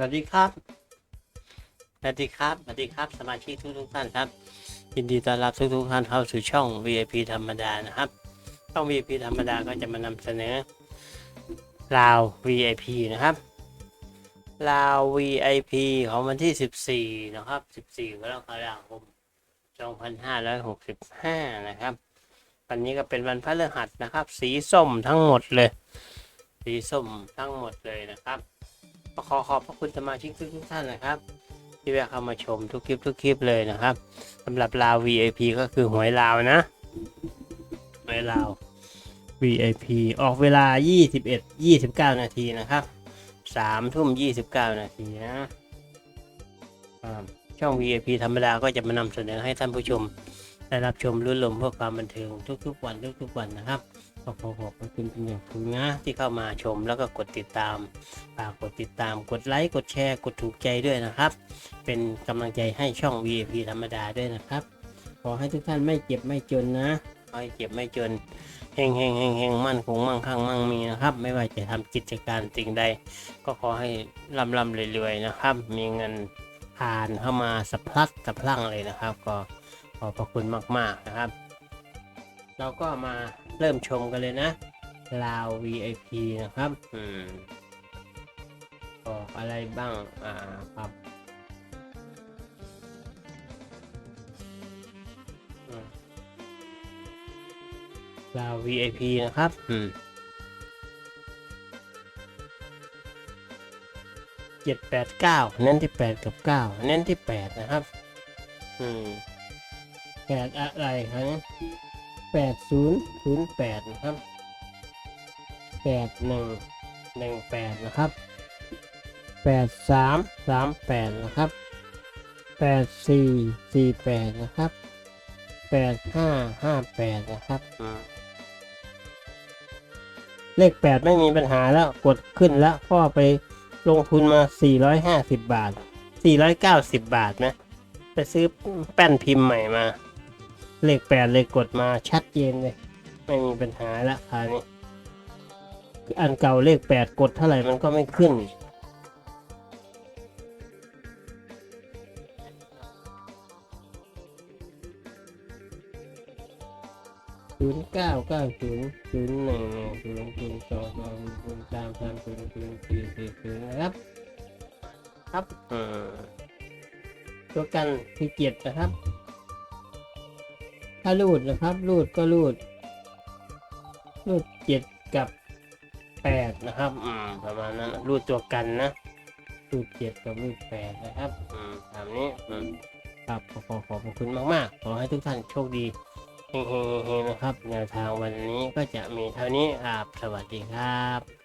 สวัสดีครับ สวัสดีครับ สวัสดีครับ สมาชิกทุกทุกท่านครับ ยินดีต้อนรับทุกทุกท่านเข้าสู่ช่อง VIP ธรรมดานะครับ ช่อง VIP ธรรมดาก็จะมานำเสนอลาว VIP นะครับลาว VIP ของวันที่ 14 นะครับ 14กรกฎาคม2565 นะครับ วันนี้ก็เป็นวันพฤหัสนะครับ สีส้มทั้งหมดเลย สีส้มทั้งหมดเลยนะครับ ขอขอบพระคุณสมาชิกทุกท่านนะครับ ที่แวะเข้ามาชมทุกคลิปทุกคลิปเลยนะครับสำหรับลาว VIP ก็คือหวยลาวนะหวยลาว VIP ออกเวลา 21 29 นาทีนะครับ3ทุ่ม 29 นาทีนะช่อง VIP ธรรมดาก็จะมานำเสนอให้ท่านผู้ชมได้รับชมรุ่นลมเพื่อความบันเทิงทุกๆวันทุกๆวันนะครับ ก็ขอขอบพระคุณเป็นอย่างสูงนะ ที่เข้ามาชมแล้วก็กดติดตามฝากกดติดตาม กดไลค์กดแชร์ กดถูกใจด้วยนะครับ เป็นกำลังใจให้ช่อง VIP ธรรมดาด้วยนะครับ ขอให้ทุกท่านไม่เจ็บไม่จนนะขอให้เจ็บไม่จนเฮงเฮงเฮงเฮงมั่นคงมั่งคั่งมั่งมีนะครับ ไม่ว่าจะทำกิจการสิ่งใด ก็ขอให้ร่ำร่ำรวยๆนะครับ มีเงินผ่านเข้ามาสะพลัดสะพลั่งเลยนะครับ ก็ขอบพระคุณมากๆนะครับ เราก็มา เริ่มชมกันเลยนะลาว VIP นะครับอืมออกอะไรบ้าง อ่าครับอืมลาว VIP นะครับ อืมเจ็ดแปดเก้าเน้นที่แปดกับเก้าเน้นที่แปดนะครับ อืมแปดอะไรครับ แปดศูนย์ศูนย์แปดนะครับแปดหนึ่งหนึ่งแปดนะครับแปดสามสามแปดนะครับแปดสี่สี่แปดนะครับแปดห้าห้าแปดนะครับเลขแปดไม่มีปัญหาแล้วกดขึ้นแล้วพ่อไปลงทุนมาสี่ร้อยห้าสิบบาทสี่ร้อยเก้าสิบบาทนะ ไปซื้อแป้นพิมพ์ใหม่มา เลขแปดเลยกดมาชัดเจนเลย ไม่มีปัญหาแล้วคราวนี้ อันเก่าเลขแปดกดเท่าไหร่มันก็ไม่ขึ้น ศูนย์เก้าเก้าศูนย์ศูนย์หนึ่งศูนย์ศูนย์สองสองศูนย์สามสามศูนย์ศูนย์สี่สี่ศูนย์นะครับ ครับอืมตัวกันคือเกียรตินะครับ ถ้ารูดนะครับ รูดก็รูด รูดเจ็ดกับแปดนะครับ อืม ประมาณนั้น รูดตัวกันนะ รูดเจ็ดกับรูดแปดนะครับ อืมตามนี้ อืม ครับขอขอขอบพระคุณมากๆ ขอให้ทุกท่านโชคดีเฮงๆๆๆนะครับ แนวทางวันนี้ก็จะมีเท่านี้ครับ สวัสดีครับ